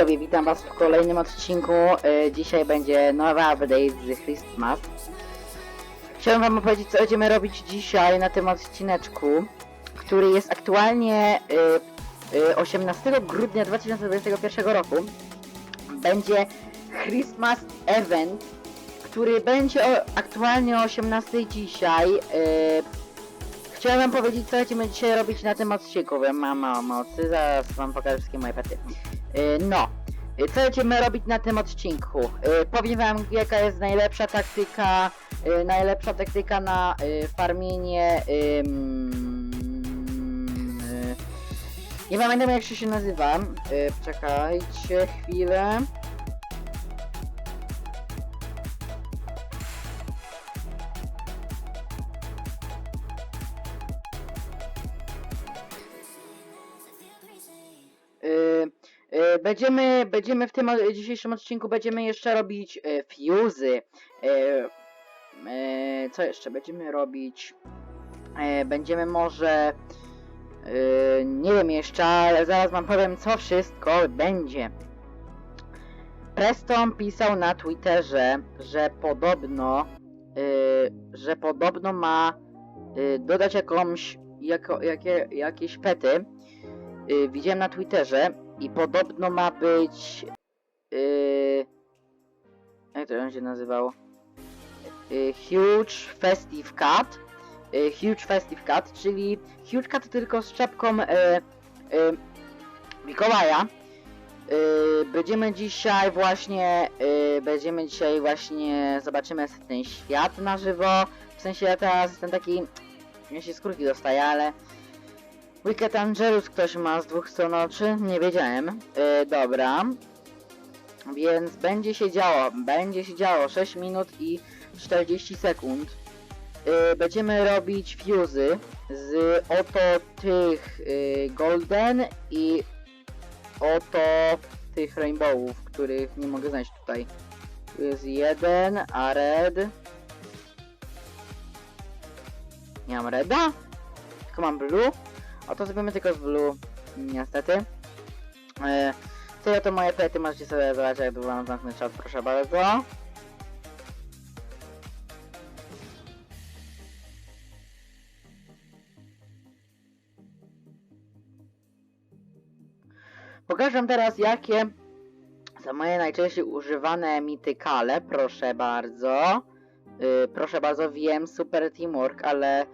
Widzowie, witam was w kolejnym odcinku. E, Dzisiaj będzie nowa update z Christmas. Chciałem wam opowiedzieć co będziemy robić dzisiaj na tym odcineczku, który jest aktualnie e, e, 18 grudnia 2021 roku. Będzie Christmas Event, który będzie aktualnie o 18 dzisiaj. E, Chciałem wam powiedzieć, co będziemy dzisiaj robić na tym odcinku. Mam mało mocy, zaraz wam pokażę wszystkie moje pety. Yy, no, yy, co będziemy robić na tym odcinku? Yy, powiem wam, jaka jest najlepsza taktyka, najlepsza taktyka na farmienie. nie pamiętam jak się nazywa. Czekajcie chwilę. Będziemy, będziemy w tym dzisiejszym odcinku będziemy jeszcze robić y, fuzy. Y, y, Co jeszcze będziemy robić? Y, Będziemy może nie wiem jeszcze, ale zaraz wam powiem co wszystko będzie. Preston pisał na Twitterze, że podobno y, że podobno ma dodać jakąś jako, jakie, jakieś pety widziałem na Twitterze i podobno ma być. y, jak to on się nazywało? Y, Huge Festive Cat. Y, Huge Festive Cat, czyli Huge Cat tylko z czapką y, y, Mikołaja. Y, będziemy dzisiaj właśnie, y, będziemy dzisiaj właśnie, zobaczymy ten świat na żywo. W sensie ja teraz jestem taki, ja się skórki dostaję, ale Wicked Angelus ktoś ma z dwóch stron oczy? Nie wiedziałem. Yy, dobra. Więc będzie się działo, będzie się działo 6 minut i 40 sekund. Yy, będziemy robić fuzy z oto tych yy, golden i oto tych rainbowów, których nie mogę znaleźć tutaj. Tu jest jeden, a red... Nie mam reda? Tylko mam blue. O to zrobimy tylko z blue, niestety. E, te oto moje pety możecie sobie zobaczyć, jak wam zamknę czat, proszę bardzo. Pokażę teraz, jakie są moje najczęściej używane mitykale, proszę bardzo. Y, proszę bardzo, wiem, super teamwork, ale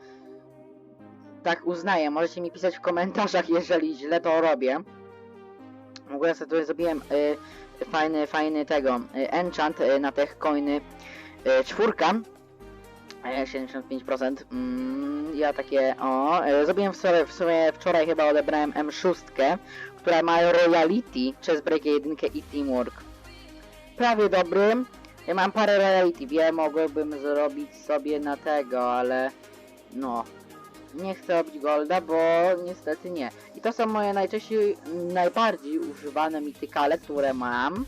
tak uznaję. Możecie mi pisać w komentarzach, jeżeli źle to robię. W ogóle sobie tutaj zrobiłem y, fajny, fajny tego y, enchant y, na te coiny y, czwórka. y, 75%. Mm, ja takie, o, y, zrobiłem w sumie, w sumie wczoraj chyba odebrałem M6, która ma Royalty, przez Break 1 i Teamwork. Prawie dobry. Ja mam parę Royalty, wiem, mogłbym zrobić sobie na tego, ale no, nie chcę robić golda, bo niestety nie. I to są moje najczęściej, najbardziej używane mitykale, które mam.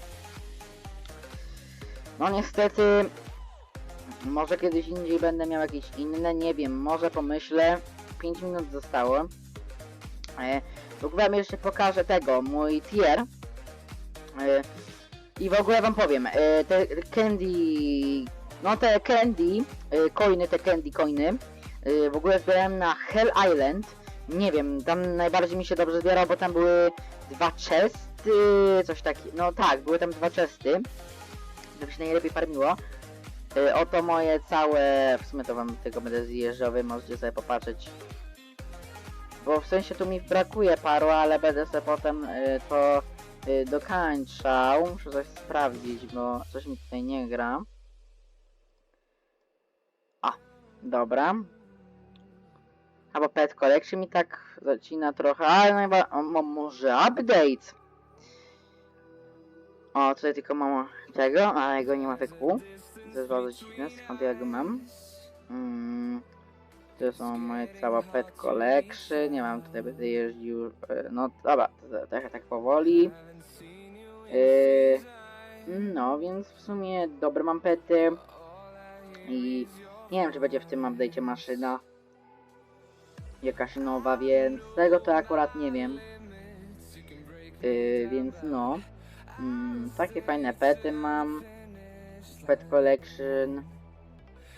No niestety, może kiedyś indziej będę miał jakieś inne, nie wiem, może pomyślę. 5 minut zostało. E, w ogóle wam jeszcze pokażę tego, mój tier. E, I w ogóle wam powiem, e, te candy, no te candy, e, coiny, te candy coiny, w ogóle zbierałem na Hell Island. Nie wiem, tam najbardziej mi się dobrze zbierał, bo tam były dwa chesty, coś takiego. No tak, były tam dwa chesty. Mi się najlepiej farmiło. Yy, oto moje całe, w sumie to wam tego będę zjeżdżał, wy możecie sobie popatrzeć. Bo w sensie tu mi brakuje paru, ale będę sobie potem yy, to dokańczał. Muszę coś sprawdzić, bo coś mi tutaj nie gra. A, dobra. Albo Pet Collection mi tak zacina trochę, ale najba... o, mo- może update? O, tutaj tylko mam tego, ale go nie ma wykupu. To jest bardzo dziwne, skąd ja go mam? Mm, to są moje cała Pet Collection, nie mam tutaj będę jeździł, e, no dobra, trochę tak powoli. Yy, no, więc w sumie dobre mam pety i nie wiem, czy będzie w tym update'cie maszyna jakaś nowa, więc tego to akurat nie wiem. Yy, więc no. Mm, takie fajne pety mam. Pet Collection.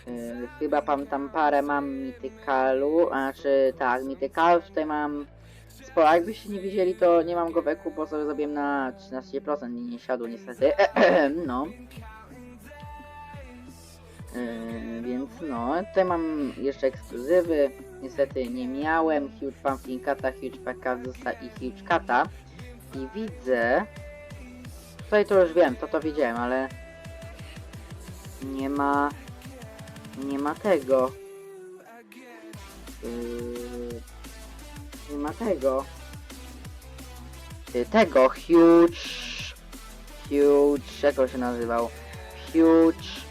Yy, chyba pan tam parę mam mitykalu, a czy tak, mitykalu tutaj mam sporo. Jakbyście nie widzieli, to nie mam go weku, bo sobie zrobiłem na 13% i nie siadło niestety. no. Yy, więc no, tutaj mam jeszcze ekskluzywy. Niestety nie miałem Huge Pumpkin Cata, Huge Packazusa i Huge Cata. I widzę... Tutaj to już wiem, to to widziałem, ale... Nie ma... Nie ma tego. Yy... Nie ma tego. Yy, tego, Huge... Huge... Jak on się nazywał? Huge...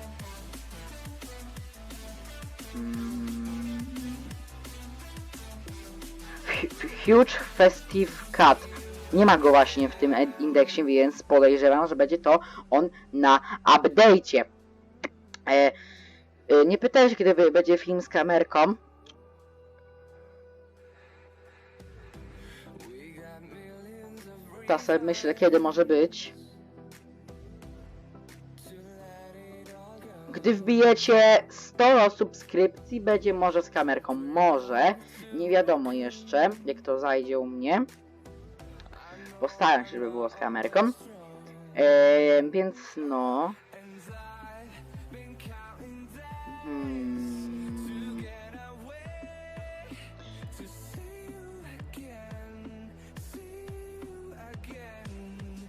Huge Festive Cut. Nie ma go właśnie w tym indeksie, więc podejrzewam, że będzie to on na update'cie. E, e, nie pytałeś, kiedy będzie film z kamerką. To sobie myślę, kiedy może być. Gdy wbijecie 100 subskrypcji, będzie może z kamerką. Może. Nie wiadomo jeszcze, jak to zajdzie u mnie. Postaram się, żeby było z kamerką. Eee, więc no. Hmm.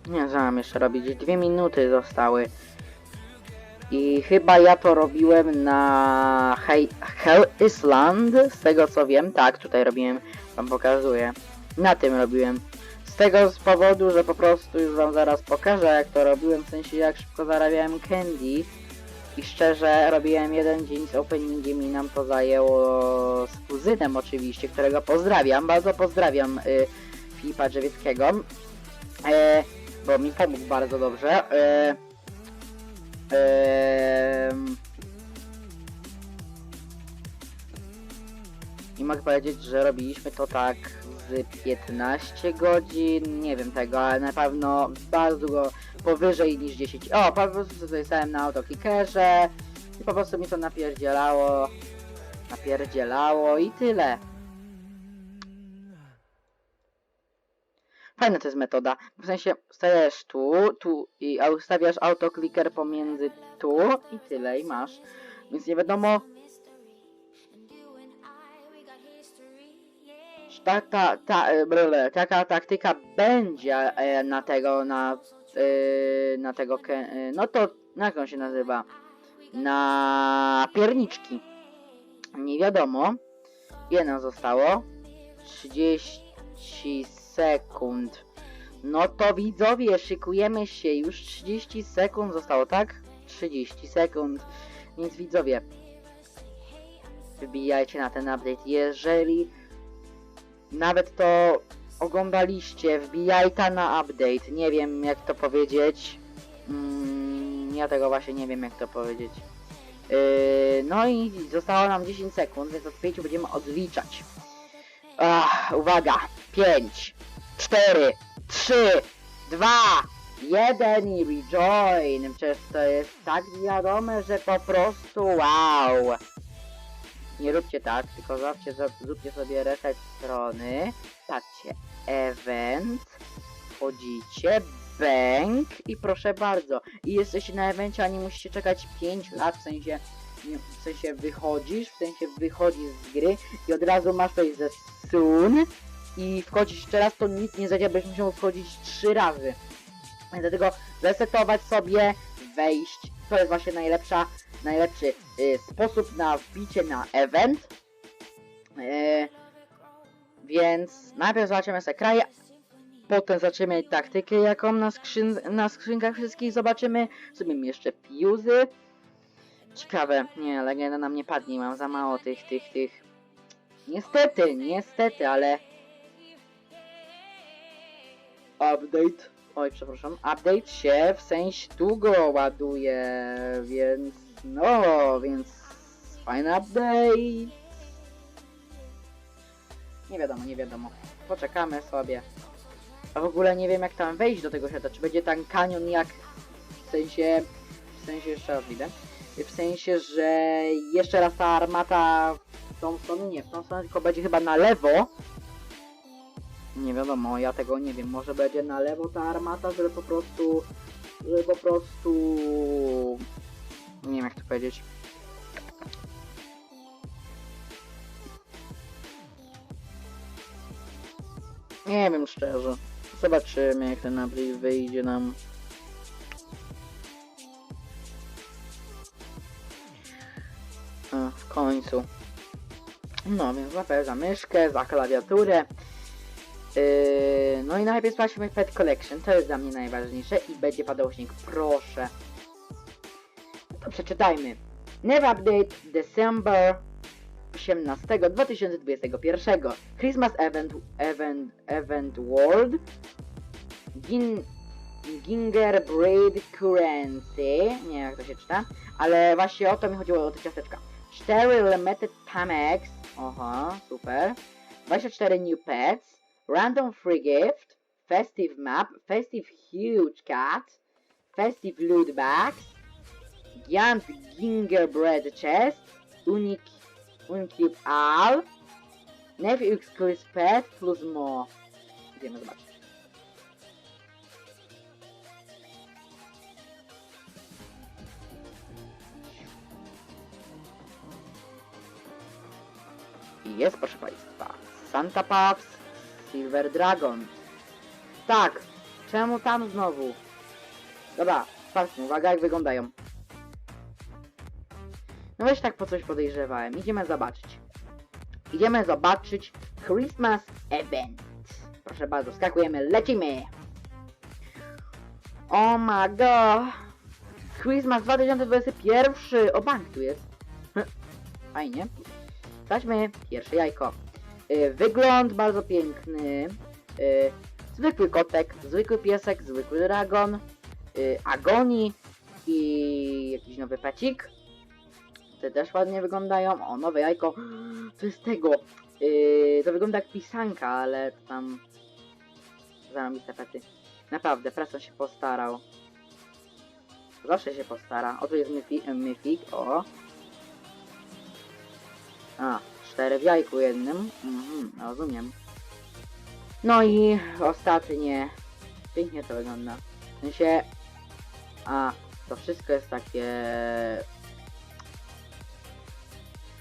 Nie, mam jeszcze robić? Dwie minuty zostały. I chyba ja to robiłem na Hell Island, z tego co wiem. Tak, tutaj robiłem, wam pokazuję. Na tym robiłem. Z tego z powodu, że po prostu już wam zaraz pokażę jak to robiłem, w sensie jak szybko zarabiałem candy. I szczerze robiłem jeden dzień z openingiem i nam to zajęło z kuzynem oczywiście, którego pozdrawiam. Bardzo pozdrawiam y, Filipa Drzewieckiego. E, bo mi pomógł bardzo dobrze. E, I mogę powiedzieć, że robiliśmy to tak z 15 godzin, nie wiem tego, ale na pewno bardzo długo powyżej niż 10. O, po prostu sobie stałem na autoklickerze i po prostu mi to napierdzielało, napierdzielało i tyle. Fajna to jest metoda. W sensie stajesz tu, tu i ustawiasz autokliker pomiędzy tu i tyle i masz. Więc nie wiadomo. Ta, ta, ta, e, brle, taka taktyka będzie e, na tego, na, e, na tego, e, no to, jak on się nazywa? Na pierniczki. Nie wiadomo. Nam zostało? 30 sekund. No to widzowie, szykujemy się. Już 30 sekund zostało, tak? 30 sekund. Więc widzowie, wbijajcie na ten update. Jeżeli nawet to oglądaliście, wbijajcie na update. Nie wiem jak to powiedzieć. Mm, ja tego właśnie nie wiem jak to powiedzieć. Yy, no i zostało nam 10 sekund, więc od 5 będziemy odliczać. Ach, uwaga. 5, 4, 3, 2, 1 i rejoin. Przecież to jest tak wiadome, że po prostu wow. Nie róbcie tak, tylko zróbcie, zróbcie sobie reset strony. Patrzcie, event, wchodzicie, bank i proszę bardzo. I jesteście na evencie, a nie musicie czekać 5 lat, w sensie w sensie wychodzisz, w sensie wychodzisz z gry i od razu masz tutaj ze i wchodzisz jeszcze raz, to nic nie zadziała, będziesz musiał wchodzić trzy razy. Dlatego resetować sobie, wejść, to jest właśnie najlepsza, najlepszy y, sposób na wbicie na event. Y, więc najpierw zobaczymy sobie kraje, potem zobaczymy taktykę jaką na, skrzyn na skrzynkach wszystkich zobaczymy, zrobimy jeszcze piuzy. Ciekawe, nie, legenda nam nie padnie, mam za mało tych, tych, tych. Niestety, niestety, ale... Update, oj przepraszam, update się w sensie długo ładuje, więc no, więc fajny update. Nie wiadomo, nie wiadomo. Poczekamy sobie. A w ogóle nie wiem jak tam wejść do tego świata. Czy będzie tam kanion jak w sensie. W sensie jeszcze raz widzę. W sensie, że jeszcze raz ta armata stronę, nie, tą stronę, tylko będzie chyba na lewo. Nie wiadomo, ja tego nie wiem. Może będzie na lewo ta armata, żeby po prostu. Żeby po prostu. Nie wiem jak to powiedzieć. Nie wiem szczerze. Zobaczymy jak ten update wyjdzie nam. A, w końcu. No więc złapę za myszkę, za klawiaturę. Yy, no i najpierw sprawdźmy Pet Collection, to jest dla mnie najważniejsze i będzie padał śnieg, proszę. To przeczytajmy. Never Update December 18 2021 Christmas Event Event Event World. Gin, Gingerbread Currency. Nie wiem jak to się czyta. Ale właśnie o to mi chodziło o te ciasteczka. 4 Limited Timex Oha, super. 24 New Pets Random Free Gift Festive Map Festive Huge Cat Festive Loot Bags Giant Gingerbread Chest Unique Uncube Al Navy Exclusive Pet plus more. Idziemy zobaczyć Jest proszę Państwa Santa Puffs Silver Dragon Tak, czemu tam znowu? Dobra, sprawdźmy, uwaga jak wyglądają no weź tak po coś podejrzewałem. Idziemy zobaczyć. Idziemy zobaczyć Christmas Event. Proszę bardzo, skakujemy, lecimy. Oh my god. Christmas 2021. O, bank tu jest. Fajnie. Weźmy pierwsze jajko. Y, Wygląd bardzo piękny. Y, Zwykły kotek, zwykły piesek, zwykły dragon. y, Agoni i jakiś nowy pecik. Te też ładnie wyglądają. O, nowe jajko. To jest tego. To wygląda jak pisanka, ale tam... Zarąbiste pety. Naprawdę, Preston się postarał. Zawsze się postara. O, tu jest myfi, myfik. O. A, cztery w jajku jednym. Mhm, rozumiem. No i ostatnie. Pięknie to wygląda. W sensie... A, to wszystko jest takie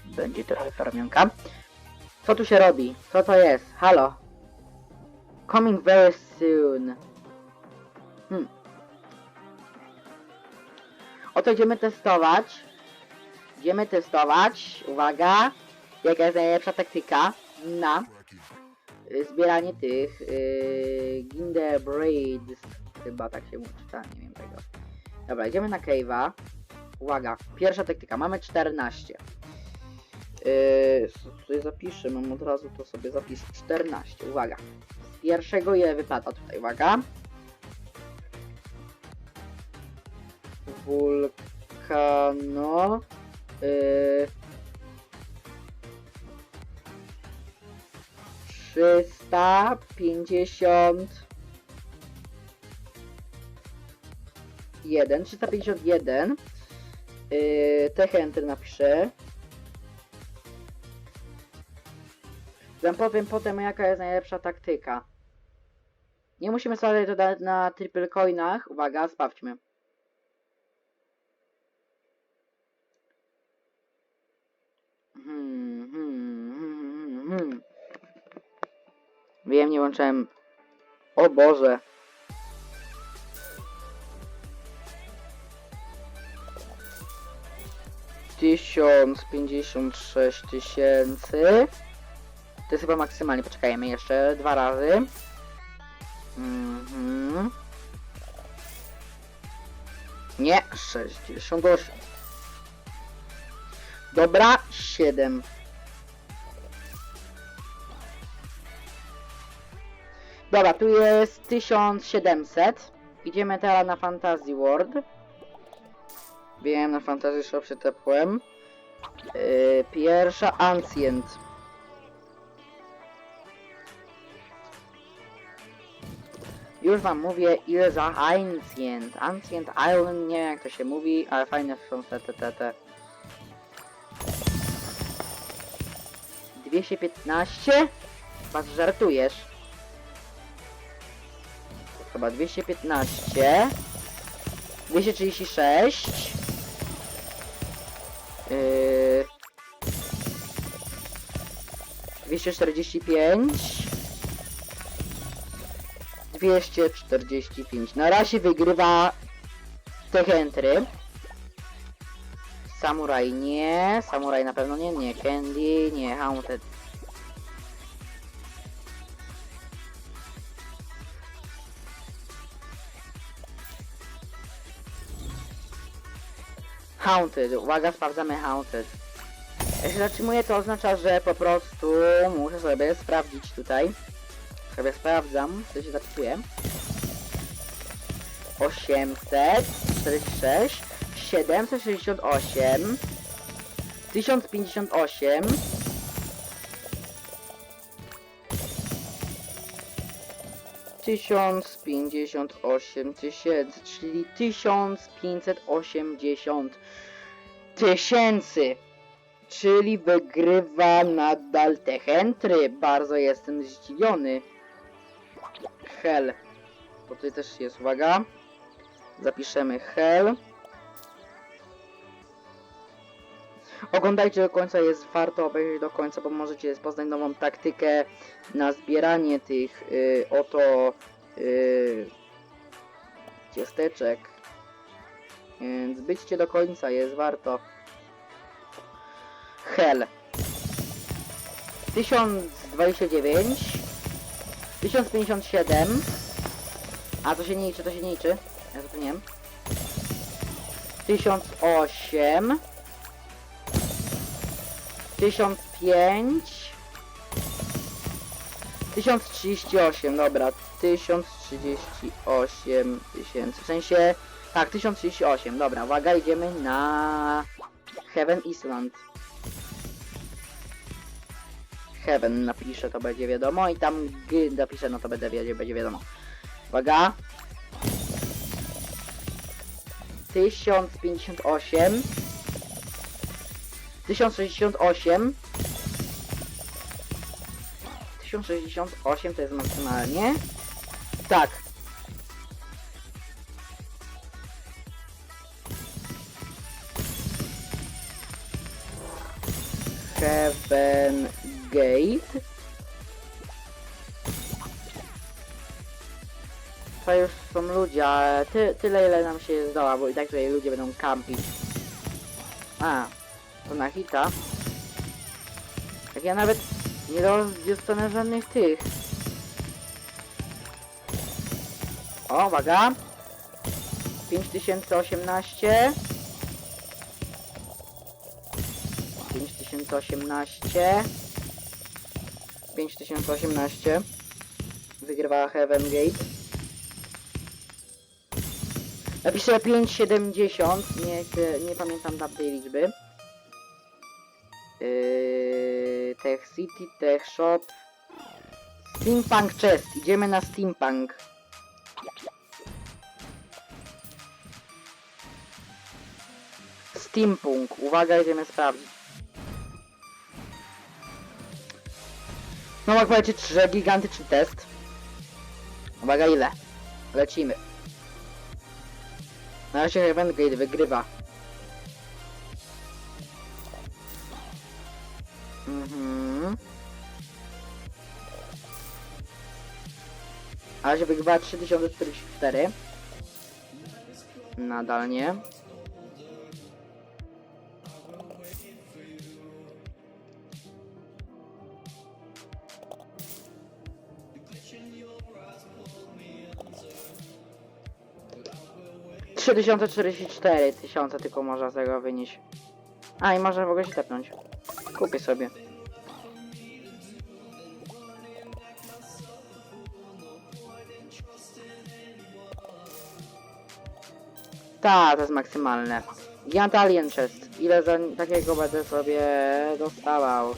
będzie trochę farmionka. Co tu się robi? Co to jest? Halo? Coming very soon. Hmm. Oto idziemy testować. Idziemy testować. Uwaga. Jaka jest najlepsza taktyka na y, zbieranie tych yy, Ginderbraids. Chyba tak się czyta, nie wiem tego. Dobra, idziemy na cave'a. Uwaga, pierwsza taktyka. Mamy 14. Yy, tutaj zapiszę, mam od razu to sobie zapiszę. 14, uwaga. Z pierwszego je wypada tutaj, uwaga. Wulkano. Yy, 350 1, 351 yy, Tech Enter napiszę Wam powiem potem jaka jest najlepsza taktyka. Nie musimy sobie to dać na triple coinach. Uwaga, sprawdźmy. Hmm, hmm, hmm, hmm, hmm. Wiem, nie łączyłem. O Boże. Tysiąc pięćdziesiąt sześć tysięcy. To jest chyba maksymalnie. Poczekajmy jeszcze dwa razy. Mhm. Nie, 68. Dobra, 7. Dobra, tu jest 1700. Idziemy teraz na Fantasy World. Wiem, na Fantasy Shop się tepłem. Yy, pierwsza Ancient. Już wam mówię, ile za Ancient. Ancient Island, nie wiem jak to się mówi, ale fajne są te, te, te, te. 215? Chyba żartujesz. Chyba 215. 236. Yy... 245. 245. Na razie wygrywa Techentry. Samuraj nie. Samuraj na pewno nie. Nie. Candy. Nie. Haunted. Haunted. Uwaga, sprawdzamy Haunted. Się zatrzymuję, to oznacza, że po prostu muszę sobie sprawdzić tutaj. Sobie sprawdzam, co się zapisuje. 846, 768, 1058, Tysiąc pięćdziesiąt osiem tysięcy, czyli tysiąc pięćset osiemdziesiąt tysięcy. Czyli wygrywa nadal Techentry. Bardzo jestem zdziwiony. Hell. Bo tutaj też jest, uwaga. Zapiszemy Hell. Oglądajcie do końca, jest warto obejrzeć do końca, bo możecie poznać nową taktykę na zbieranie tych y, oto y, ciasteczek. Więc byćcie do końca, jest warto. Hell. 1029 1057 A to się nie liczy, to się nie liczy. Ja zapomniałem. 1008 1005 1038, dobra, 1038 tysięcy, w sensie, tak, 1038, dobra, uwaga, idziemy na Heaven Island. Heaven napiszę, to będzie wiadomo i tam G napiszę, no to będzie, wiedzieć, będzie wiadomo. Uwaga. 1058 1068 1068 to jest maksymalnie. Tak. Heaven Gate. To już są ludzie, ale ty, tyle ile nam się zdoła, bo i tak tutaj ludzie będą kampić. A, to na hita. Tak ja nawet nie dostanę żadnych tych. O, uwaga. 5018. 5018. 5018. Wygrywa Heaven Gate. Napiszę 570, nie, nie pamiętam tamtej liczby. Yy, Tech City, Tech Shop. Steampunk Chest, idziemy na Steampunk. Steampunk, uwaga, idziemy sprawdzić. No jak powiecie, że gigantyczny test. Uwaga, ile? Lecimy. Na razie Heaven Gate wygrywa. Mhm. Na razie wygrywa 3044. Nadal nie. Trzy tysiące czterdzieści cztery tysiące tylko można z tego wynieść. A i można w ogóle się tepnąć. Kupię sobie. Ta, to jest maksymalne. Giant Alien Chest. Ile za takiego będę sobie dostawał?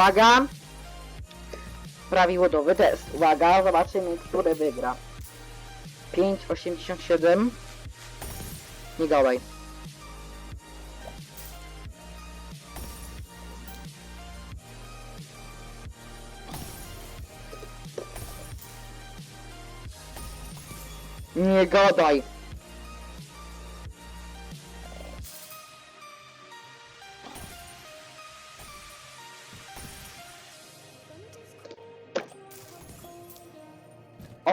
Uwaga! Prawidłowy test. Uwaga, zobaczymy, który wygra. 5,87. Nie gołej. Nie gadaj.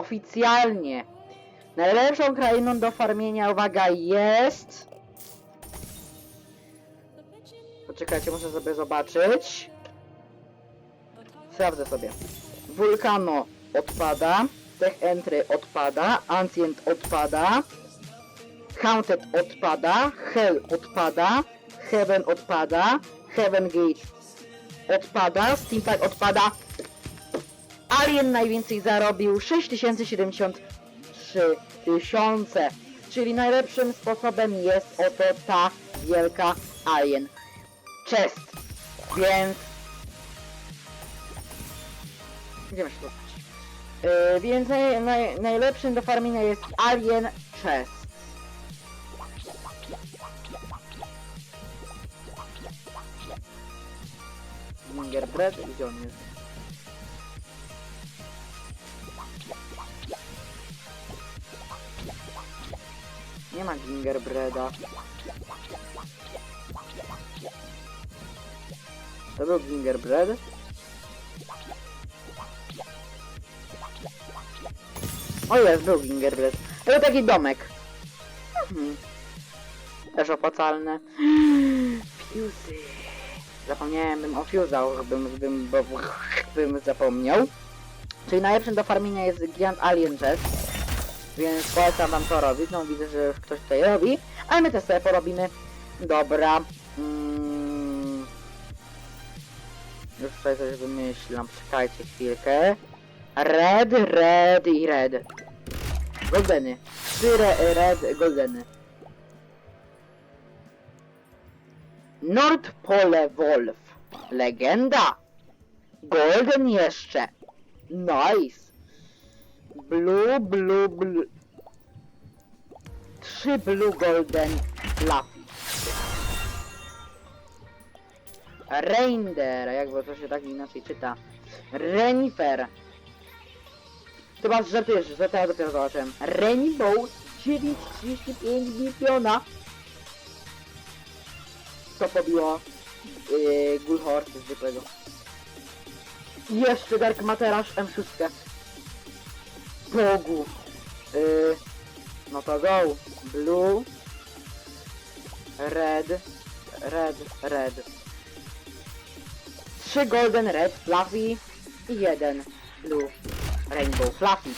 Oficjalnie najlepszą krainą do farmienia, uwaga, jest... Poczekajcie, muszę sobie zobaczyć. Sprawdzę sobie. Vulcano odpada. Tech Entry odpada. Ancient odpada. Haunted odpada. Hell odpada. Heaven odpada. Heaven Gate odpada. Steampunk odpada. Alien najwięcej zarobił 6073 tysiące. Czyli najlepszym sposobem jest oto ta wielka Alien Chest. Więc... Idziemy zobaczyć. Yy, więc naj, naj, najlepszym do farmienia jest Alien Chest. Gingerbread, gdzie on jest? Nie ma gingerbreada. To był gingerbread? O jest, był gingerbread. To taki domek. Mhm. Też opłacalne. Fusy. Zapomniałem bym o fuzach, bym, bym, bo, bym zapomniał. Czyli najlepszym do farmienia jest Giant Alien Chest. Więc polecam wam to robić. No widzę, że już ktoś tutaj robi. Ale my też sobie porobimy. Dobra. Mm. Już tutaj coś wymyślam. Czekajcie chwilkę. Red, red i red. Goldeny. Trzy re, red, goldeny. Nordpole Wolf. Legenda. Golden jeszcze. Nice. Blue, blue, blue. Trzy blue golden fluffy. Reindeer, jakby to się tak inaczej czyta. Renifer. Chyba żartujesz, że ja dopiero zobaczyłem. Rainbow 935 miliona. To pobiło yy, Gulhor zwykłego. Jeszcze Dark Materasz M6. Bogu. Yy, no to go. Blue. Red. Red. Red. Trzy Golden Red Fluffy i jeden Blue Rainbow Fluffy.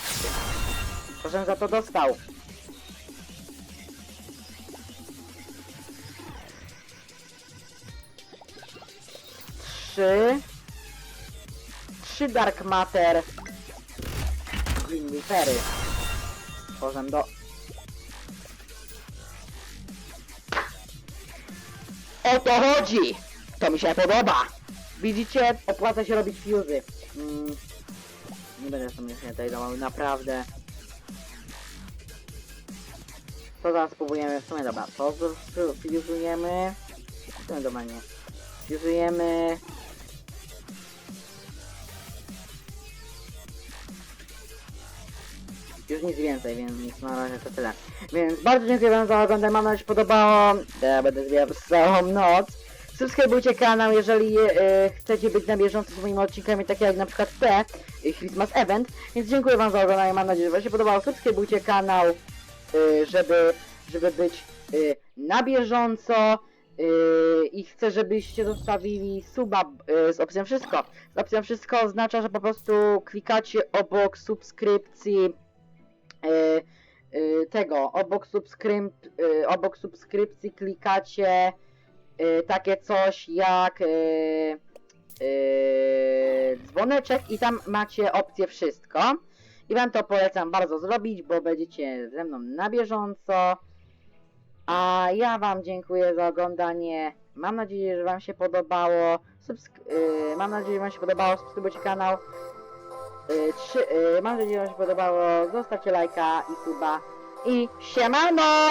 Proszę za to dostał. Trzy. Trzy Dark Matter Reapery. Tworzę do... O to chodzi! To mi się podoba! Widzicie? Opłaca się robić fuzy. Mm. Nie będę sobie nie tutaj dawał, naprawdę. To zaraz spróbujemy, w sumie dobra, to fuzujemy. W sumie dobra nie. Fuzujemy. Już nic więcej, więc na razie to tyle. Więc bardzo dziękuję wam za oglądanie, mam nadzieję, że podobało. Ja będę zbierał przez całą noc. Subskrybujcie kanał, jeżeli e, chcecie być na bieżąco z moimi odcinkami, takie jak na przykład te, e, Christmas Event. Więc dziękuję wam za oglądanie, mam nadzieję, że wam się podobało. Subskrybujcie kanał, e, żeby, żeby być na bieżąco. I chcę, żebyście zostawili suba z opcją wszystko. Z opcją wszystko oznacza, że po prostu klikacie obok subskrypcji tego, obok, subskryp, e, obok subskrypcji klikacie y, takie coś jak y, y, dzwoneczek i tam macie opcję wszystko. I wam to polecam bardzo zrobić, bo będziecie ze mną na bieżąco. A ja wam dziękuję za oglądanie. Mam nadzieję, że wam się podobało. Subsk- y, mam nadzieję, że Wam się podobało. Subskrybujcie kanał. Trzy, y, mam nadzieję, że się podobało. Zostawcie lajka i suba. I siemano!